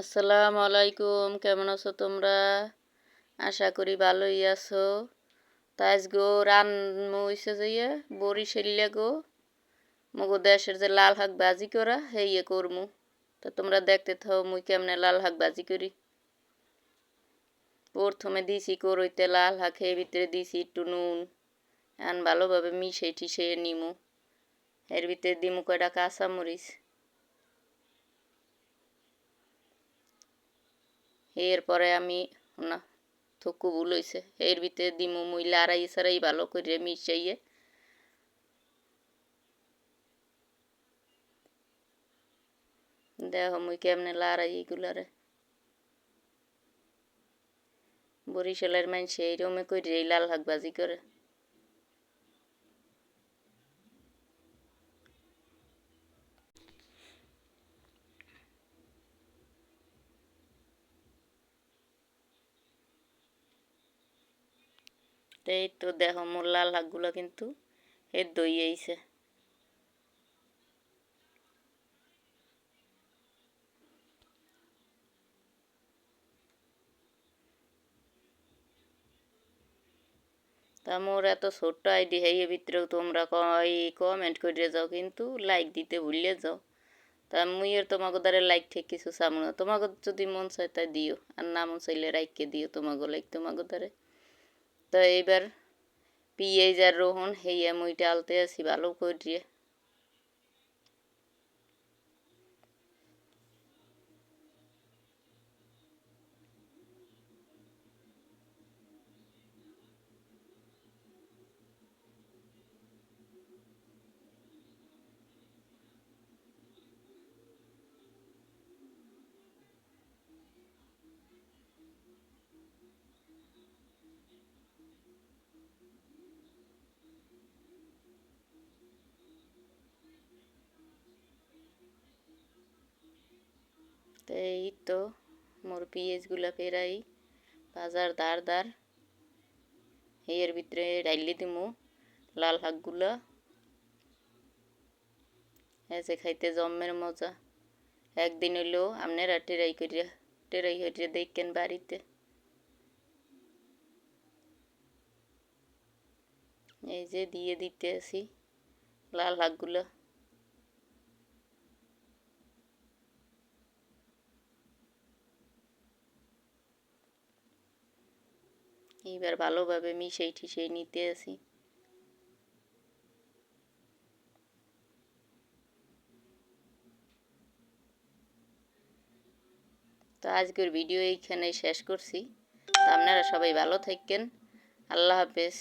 আসসালামু আলাইকুম, কেমন আছো তোমরা? আশা করি ভালোই আছো। তাই গো রান হইছে যে বরিশাল্লা গো। মগো দেশের যে লাল শাক ভাজি করা হেয়ে করমু। তো তোমরা দেখতে থাও, মুই কেমনে লাল শাক ভাজি করি। প্রথমে দিছি করইতে লাল শাক এর ভিতরে দিছি একটু নুন। এখন ভালোভাবে মিশে টিশে নিমু। এর ভিতরে দিমু কয়টা কাঁচামরিচ। এরপরে আমি, না, থুকু ভুল হয়েছে এর ভিতরে দিমু মুই লাড়াই সারাই ভালো করে মিশাইয়ে। দেখো মুই কেমনে লাড়াই এগুলারে। বরিশালের মানুষ এইরমে করে লাল শাক ভাজি করে। এই তো দেখো মোর লাল শাকগুলো কিন্তু এর দই আইছে। তা মোর এত ছোট্ট আইডি এই ভিতরেও তোমরা কই কমেন্ট করে যাও, কিন্তু লাইক দিতে ভুলে যাও। তা মুইয়ের তোমাকে দ্বারা লাইক ঠিক কিছু চামু না। তোমাকে যদি মন চায় তাই দিও, আর না মন চাইলে রাইকে দিও তোমাকে লাইক তোমাকে দ্বারা। তো এইবার পিঁয়াজ আর রোহন হেইয়া মুইটা আলতে আছি ভালো করিয়ে তো এই তো মোর পিঁয়াজগুলা পেরাই বাজার দার দার এর ভিতরে ডাইলি দিমু, লাল শাকগুলা এসে খাইতে জম্মের মজা। একদিন হইলেও আপনারা টেরাই করিয়া টেরাই করিয়া দেখেন বাড়িতে। এই যে দিয়ে দিতে আসি, লাল শাকগুলা এইবার ভালোভাবে মিশাই ঠিসাই নিতে আসি তো আজকের ভিডিও এইখানে শেষ করছি। আপনারা সবাই ভালো থাকেন আল্লাহ হাফেজ।